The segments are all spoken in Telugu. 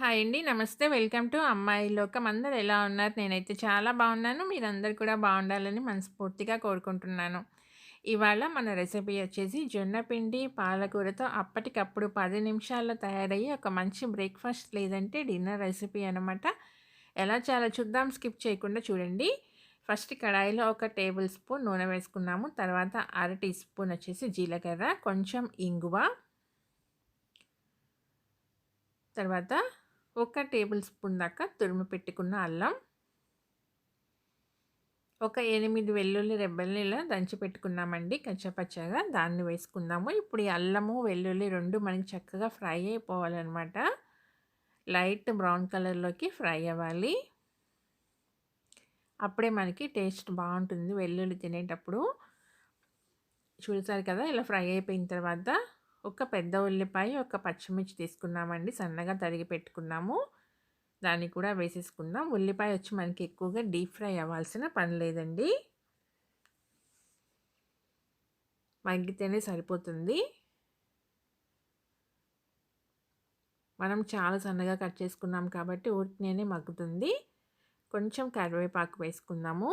హాయ్ అండి. నమస్తే. వెల్కమ్ టు అమ్మాయి లోకం. అందరు ఎలా ఉన్నారు? నేనైతే చాలా బాగున్నాను. మీరందరూ కూడా బాగుండాలని మనస్ఫూర్తిగా కోరుకుంటున్నాను. ఇవాళ మన రెసిపీ వచ్చేసి జొన్న పిండి పాలకూరతో అప్పటికప్పుడు పది నిమిషాల్లో తయారయ్యే ఒక మంచి బ్రేక్‌ఫాస్ట్ లేదంటే డిన్నర్ రెసిపీ అనమాట. ఎలా చాలా చూద్దాం. స్కిప్ చేయకుండా చూడండి. ఫస్ట్ కడాయిలో ఒక టేబుల్ స్పూన్ నూనె వేసుకున్నాము. తర్వాత అర టీ స్పూన్ వచ్చేసి జీలకర్ర, కొంచెం ఇంగువ తర్వాత ఒక టేబుల్ స్పూన్ దాకా తురిమి పెట్టుకున్న అల్లం ఒక ఎనిమిది వెల్లుల్లి రెబ్బల్ని ఇలా దంచి పెట్టుకున్నామండి కచ్చపచ్చగా దాన్ని వేసుకుందాము. ఇప్పుడు ఈ అల్లము, వెల్లుల్లి రెండు మనకి చక్కగా ఫ్రై అయిపోవాలనమాట. లైట్ బ్రౌన్ కలర్‌లోకి ఫ్రై అవ్వాలి. అప్పుడే మనకి టేస్ట్ బాగుంటుంది వెల్లుల్లి తినేటప్పుడు. చూసారు కదా! ఇలా ఫ్రై అయిపోయిన తర్వాత ఒక పెద్ద ఉల్లిపాయ, ఒక పచ్చిమిర్చి తీసుకున్నామండి. సన్నగా తరిగి పెట్టుకున్నాము. దాన్ని కూడా వేసేసుకుందాం. ఉల్లిపాయ వచ్చి మనకి ఎక్కువగా డీప్ ఫ్రై అవ్వాల్సిన పని లేదండి. మగ్గితేనే సరిపోతుంది. మనం చాలా సన్నగా కట్ చేసుకున్నాం కాబట్టి ఊరికనే మగ్గుతుంది. కొంచెం కరివేపాకు వేసుకుందాము.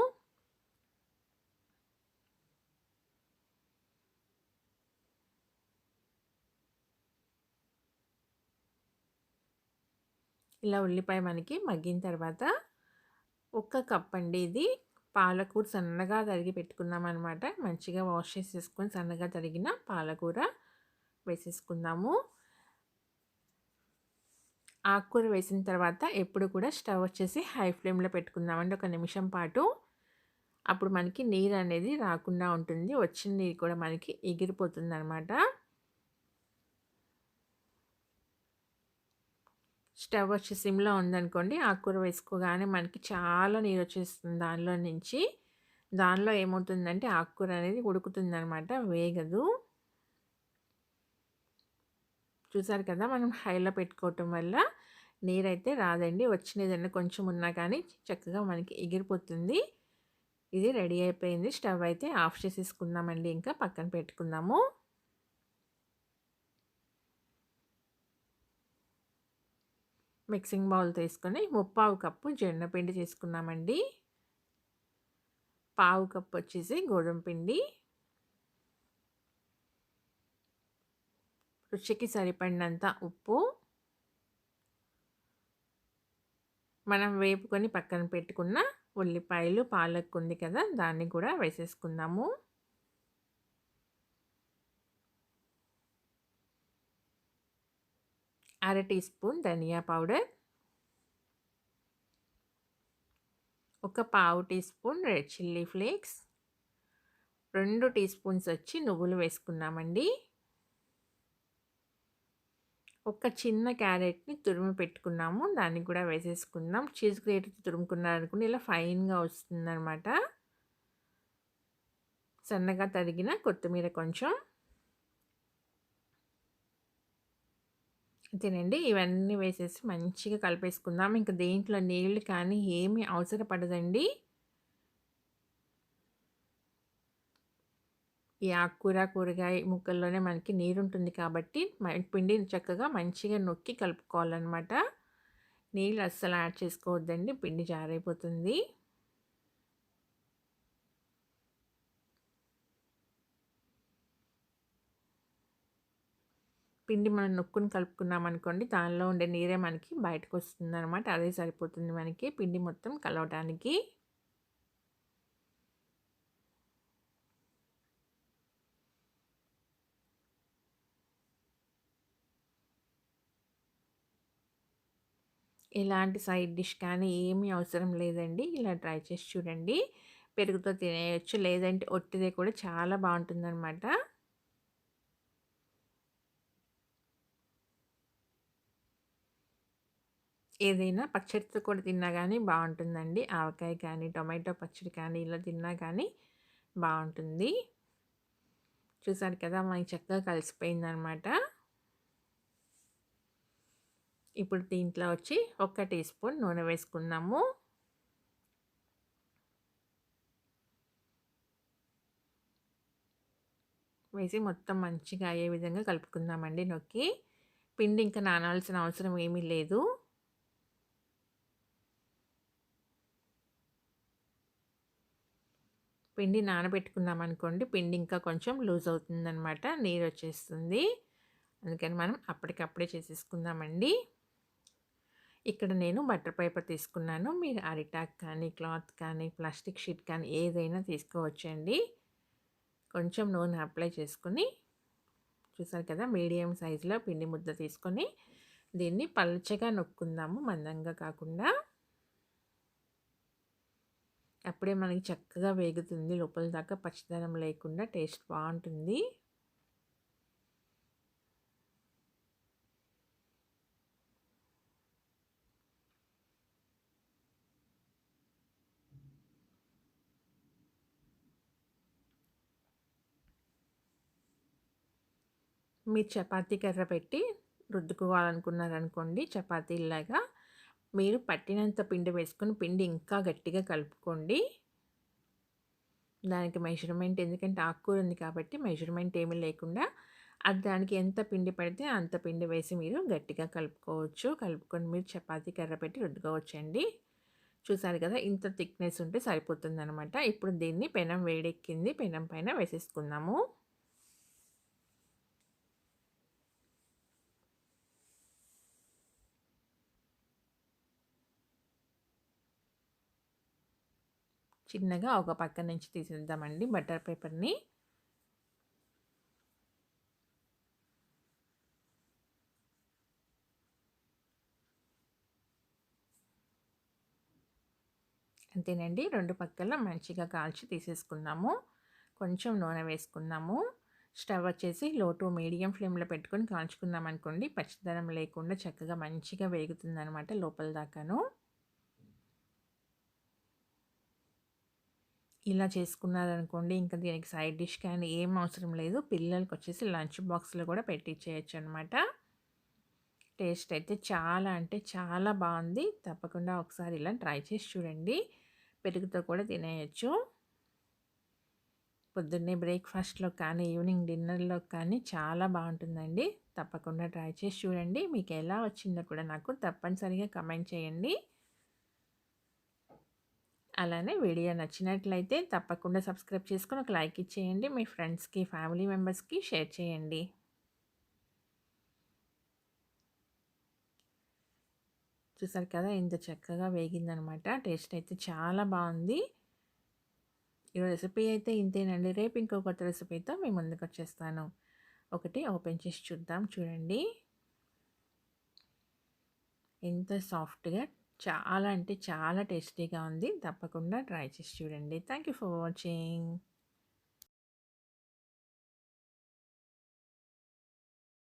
ఇలా ఉల్లిపాయ మనకి మగ్గిన తర్వాత ఒక కప్ అండి ఇది పాలకూర సన్నగా తరిగి పెట్టుకున్నామనమాట. మంచిగా వాష్ చేసేసుకొని సన్నగా తరిగిన పాలకూర వేసేసుకుందాము. ఆకుకూర వేసిన తర్వాత ఎప్పుడు కూడా స్టవ్ వచ్చేసి హై ఫ్లేమ్‌లో పెట్టుకుందామండి ఒక నిమిషం పాటు. అప్పుడు మనకి నీరు అనేది రాకుండా ఉంటుంది. వచ్చిన నీరు కూడా మనకి ఎగిరిపోతుంది అనమాట స్టవ్ వచ్చి సిమ్‌లో ఉందనుకోండి ఆకుకూర వేసుకోగానే మనకి చాలా నీరు వచ్చేస్తుంది దానిలో నుంచి. దానిలో ఏమవుతుందంటే ఆకుకూర అనేది ఉడుకుతుందనమాట. వేగదు. చూసారు కదా! మనం హైలో పెట్టుకోవటం వల్ల నీరైతే రాదండి. వచ్చినదన్నా కొంచెం ఉన్నా కానీ చక్కగా మనకి ఎగిరిపోతుంది. ఇది రెడీ అయిపోయింది. స్టవ్ అయితే ఆఫ్ చేసేసుకుందామండి ఇంకా పక్కన పెట్టుకుందాము. మిక్సింగ్ బౌల్ తీసుకొని ముప్పావు కప్పు జొన్నపిండి చేసుకున్నామండి పావు కప్పు వచ్చేసి గోధుమ పిండి. రుచికి సరిపడినంత ఉప్పు. మనం వేపుకొని పక్కన పెట్టుకున్న ఉల్లిపాయలు, పాలక్ ఉంది కదా! దాన్ని కూడా వేసేసుకుందాము. అర టీ స్పూన్ ధనియా పౌడర్. ఒక పావు teaspoon red chilli flakes. రెండు టీ స్పూన్స్ వచ్చి నువ్వులు వేసుకున్నామండి. ఒక చిన్న క్యారెట్‌ని తురుము పెట్టుకున్నాము. దాన్ని కూడా వేసేసుకుందాం. చీజ్ గ్రేట్ తురుముకున్నారనుకుని ఇలా ఫైన్‌గా వస్తుందన్నమాట సన్నగా తరిగిన కొత్తిమీర కొంచెం. అంతేనండి. ఇవన్నీ వేసేసి మంచిగా కలిపేసుకుందాం. ఇంకా దేంట్లో నీళ్ళు కానీ ఏమీ అవసరపడదండి ఈ ఆకుకూర, కూరగాయ ముక్కల్లోనే మనకి నీరుంటుంది కాబట్టి పిండిని చక్కగా మంచిగా నొక్కి కలుపుకోవాలన్నమాట నీళ్ళు అస్సలు యాడ్ చేసుకోవద్దండి. పిండి జారైపోతుంది. పిండి మనం నొక్కుని కలుపుకున్నామనుకోండి దానిలో ఉండే నీరే మనకి బయటకొస్తుందనమాట. అదే సరిపోతుంది మనకి పిండి మొత్తం కలవటానికి. ఎలాంటి సైడ్ డిష్ కానీ ఏమీ అవసరం లేదండి. ఇలా ట్రై చేసి చూడండి. పెరుగుతో తినేయచ్చు లేదంటే ఒట్టిదే కూడా చాలా బావుంటుందనమాట. ఏదైనా పచ్చడితో కూడా తిన్నా కానీ బాగుంటుందండి ఆవకాయ కానీ, టొమాటో పచ్చడి కానీ ఇలా తిన్నా కానీ బాగుంటుంది చూసారు కదా! మనకి చక్కగా కలిసిపోయిందనమాట. ఇప్పుడు దీంట్లో వచ్చి ఒక టీ స్పూన్ నూనె వేసుకుందాము. వేసి మొత్తం మంచిగా అయ్యే విధంగా కలుపుకుందామండి నొక్కి. పిండి ఇంకా నానాల్సిన అవసరం ఏమీ లేదు. పిండి నానబెట్టుకున్నాం అనుకోండి పిండి ఇంకా కొంచెం లూజ్ అవుతుందనమాట నీరు వచ్చేస్తుంది. అందుకని మనం అప్పటికప్పుడే చేసేసుకుందామండి. ఇక్కడ నేను బటర్ పేపర్ తీసుకున్నాను. మీరు అరిటాక్ కానీ క్లాత్ కానీ ప్లాస్టిక్ షీట్ కానీ ఏదైనా తీసుకోవచ్చండి. కొంచెం నూనె అప్లై చేసుకుని చూసారు కదా మీడియం సైజులో పిండి ముద్ద తీసుకొని దీన్ని పల్చగా నొక్కుందాము మందంగా కాకుండా. అప్పుడే మనకి చక్కగా వేగుతుంది. లోపల దాకా పచ్చిదనం లేకుండా టేస్ట్ బాగుంటుంది. మీరు చపాతీ కర్ర పెట్టి రుద్దుకోవాలనుకున్నారనుకోండి చపాతీలాగా మీరు పట్టినంత పిండి వేసుకొని పిండి ఇంకా గట్టిగా కలుపుకోండి. దానికి మెజర్మెంట్ ఎందుకంటే ఆకుకూర ఉంది కాబట్టి మెజర్మెంట్ ఏమీ లేకుండా అది దానికి ఎంత పిండి పడితే అంత పిండి వేసి మీరు గట్టిగా కలుపుకోవచ్చు. కలుపుకొని మీరు చపాతీ కర్ర పెట్టి రుద్దుకోవచ్చండి. చూసారు కదా ఇంత థిక్నెస్ ఉంటే సరిపోతుంది అనమాట ఇప్పుడు దీన్ని పెనం వేడెక్కింది పెనం పైన వేసేసుకుందాము. చిన్నగా ఒక పక్క నుంచి తీసేద్దామండి బటర్ పేపర్ని. అంతేనండి రెండు పక్కల మంచిగా కాల్చి తీసేసుకున్నాము. కొంచెం నూనె వేసుకున్నాము. స్టవ్ వచ్చేసి లో టు మీడియం ఫ్లేమ్లో పెట్టుకొని కాల్చుకుందాం అనుకోండి పచ్చిదనం లేకుండా చక్కగా మంచిగా వేగుతుంది అనమాట లోపల దాకాను. ఇలా చేసుకున్నారనుకోండి ఇంకా దీనికి సైడ్ డిష్ కానీ ఏం అవసరం లేదు. పిల్లలకి వచ్చేసి లంచ్ బాక్స్లో కూడా పెట్టించేయచ్చు అనమాట టేస్ట్ అయితే చాలా అంటే చాలా బాగుంది తప్పకుండా ఒకసారి ఇలా ట్రై చేసి చూడండి. పెరుగుతో కూడా తినేయచ్చు. పొద్దున్నే బ్రేక్ఫాస్ట్లో కానీ ఈవినింగ్ డిన్నర్లో కానీ చాలా బాగుంటుందండి తప్పకుండా ట్రై చేసి చూడండి. మీకు ఎలా వచ్చిందో కూడా నాకు తప్పనిసరిగా కమెంట్ చేయండి. అలానే వీడియో నచ్చినట్లయితే తప్పకుండా సబ్స్క్రైబ్ చేసుకొని ఒక లైక్ ఇచ్చేయండి. మీ ఫ్రెండ్స్కి ఫ్యామిలీ మెంబర్స్కి షేర్ చేయండి. చూసారు కదా ఇంత చక్కగా వేగిందనమాట. టేస్ట్ అయితే చాలా బాగుంది. ఈరోజు రెసిపీ అయితే ఇంతేనండి. రేపు ఇంకో కొత్త రెసిపీతో మేము ముందుకు వచ్చేస్తాను. ఒకటి ఓపెన్ చేసి చూద్దాం. చూడండి. ఎంత సాఫ్ట్గా చాలా అంటే చాలా టేస్టీగా ఉంది. తప్పకుండా ట్రై చేసి చూడండి. Thank you for watching.